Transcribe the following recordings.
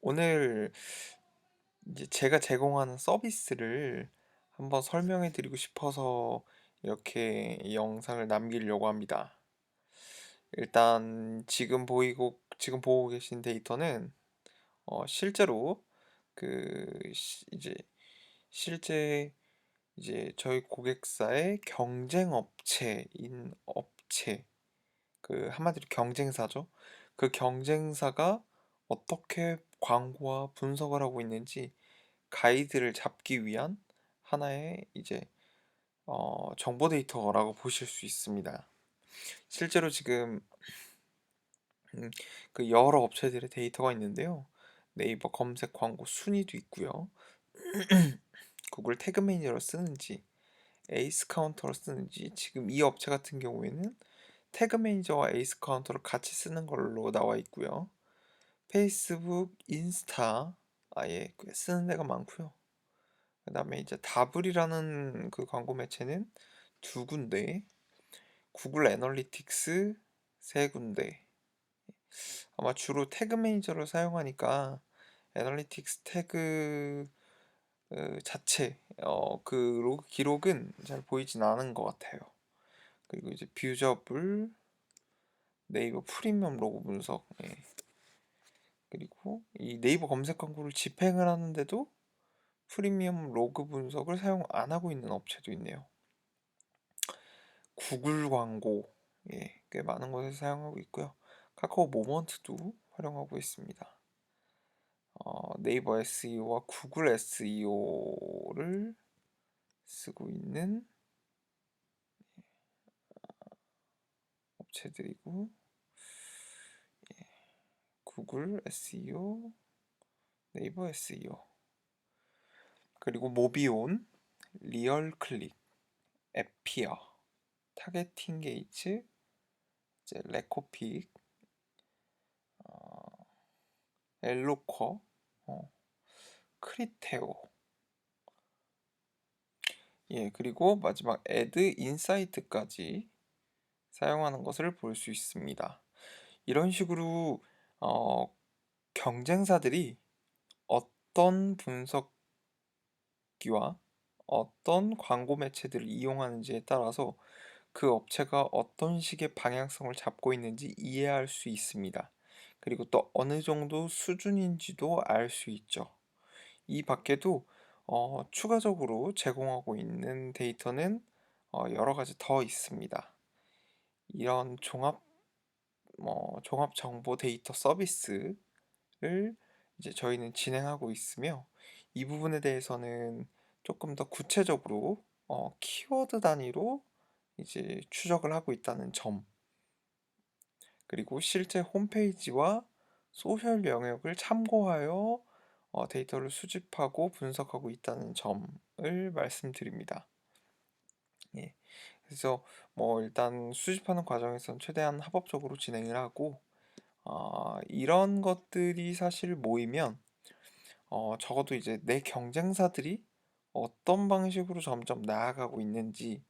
오늘 이제 제가 제공하는 서비스를 한번 설명해 드리고 싶어서 이렇게 이 영상을 남기려고 합니다. 일단 지금 보이고 지금 보고 계신 데이터는 어 실제로 그 시 이제 실제 이제 저희 고객사의 경쟁 업체인 업체 그 한마디로 경쟁사죠. 그 경쟁사가 어떻게 광고와 분석을 하고 있는지 가이드를 잡기 위한 하나의 이제 어, 정보 데이터라고 보실 수 있습니다. 실제로 지금 음, 그 여러 업체들의 데이터가 있는데요. 네이버 검색 광고 순위도 있고요. 구글 태그 매니저로 쓰는지 에이스 카운터로 쓰는지 지금 이 업체 같은 경우에는 태그 매니저와 에이스 카운터를 같이 쓰는 걸로 나와 있고요. 페이스북, 인스타 아예 꽤 쓰는 데가 많고요. 그 다음에 이제 다블이라는 그 광고 매체는 두 군데, 구글 애널리틱스 세 군데. 아마 주로 태그 매니저를 사용하니까 애널리틱스 태그 어, 자체 어, 그 로그 기록은 잘 보이진 않은 것 같아요. 그리고 이제 뷰저블 네이버 프리미엄 로고 분석 예. 그리고 이 네이버 검색 광고를 집행을 하는데도 프리미엄 로그 분석을 사용 안 하고 있는 업체도 있네요. 구글 광고 예, 꽤 많은 곳에 사용하고 있고요. 카카오 모먼트도 활용하고 있습니다. 어, 네이버 SEO와 구글 SEO를 쓰고 있는 업체들이고 예, 구글 SEO, 네이버 SEO 그리고 모비온, 리얼클릭, 에피어, 타겟팅 게이츠, 이제 레코픽, 어, 엘로커, 어, 크리테오 예, 그리고 마지막 애드 인사이트까지 사용하는 것을 볼 수 있습니다. 이런 식으로 어, 경쟁사들이 어떤 분석기와 어떤 광고 매체들을 이용하는지에 따라서 그 업체가 어떤 식의 방향성을 잡고 있는지 이해할 수 있습니다. 그리고 또 어느 정도 수준인지도 알 수 있죠. 이 밖에도 어, 추가적으로 제공하고 있는 데이터는 어, 여러 가지 더 있습니다. 이런 종합 뭐 종합 정보 데이터 서비스를 이제 저희는 진행하고 있으며 이 부분에 대해서는 조금 더 구체적으로 어, 키워드 단위로 이제 추적을 하고 있다는 점 그리고 실제 홈페이지와 소셜 영역을 참고하여 어, 데이터를 수집하고 분석하고 있다는 점을 말씀드립니다. 예. 그래서 뭐 일단 수집하는 과정에서는 최대한 합법적으로 진행을 하고 어, 이런 것들이 사실 모이면 어, 적어도 이제 내 경쟁사들이 어떤 방식으로 점점 나아가고 있는지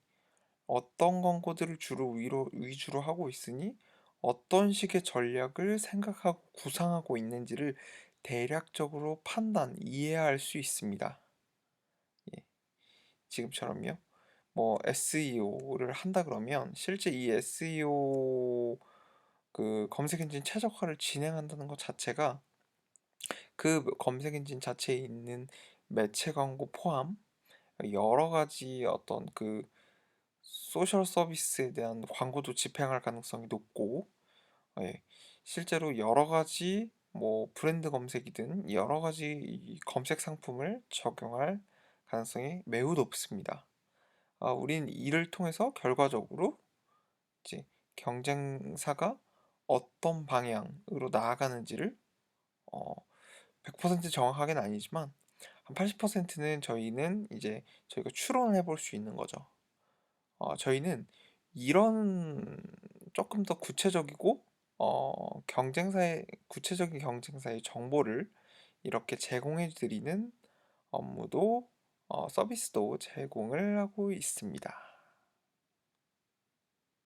어떤 광고들을 주로 위로, 위주로 하고 있으니 어떤 식의 전략을 생각하고 구상하고 있는지를 대략적으로 판단, 이해할 수 있습니다. 예. 지금처럼요. 뭐 SEO를 한다 그러면 실제 이 SEO 그 검색 엔진 최적화를 진행한다는 것 자체가 그 검색 엔진 자체에 있는 매체 광고 포함 여러 가지 어떤 그 소셜 서비스에 대한 광고도 집행할 가능성이 높고 예, 실제로 여러 가지 뭐 브랜드 검색이든 여러 가지 검색 상품을 적용할 가능성이 매우 높습니다. 아, 우린 이를 통해서 결과적으로 이제 경쟁사가 어떤 방향으로 나아가는지를 어, 100% 정확하게는 아니지만 한 80%는 저희는 이제 저희가 추론을 해볼 수 있는 거죠. 어, 저희는 이런 조금 더 구체적이고 어, 경쟁사의 구체적인 경쟁사의 정보를 이렇게 제공해 드리는 업무도 어, 서비스도 제공을 하고 있습니다.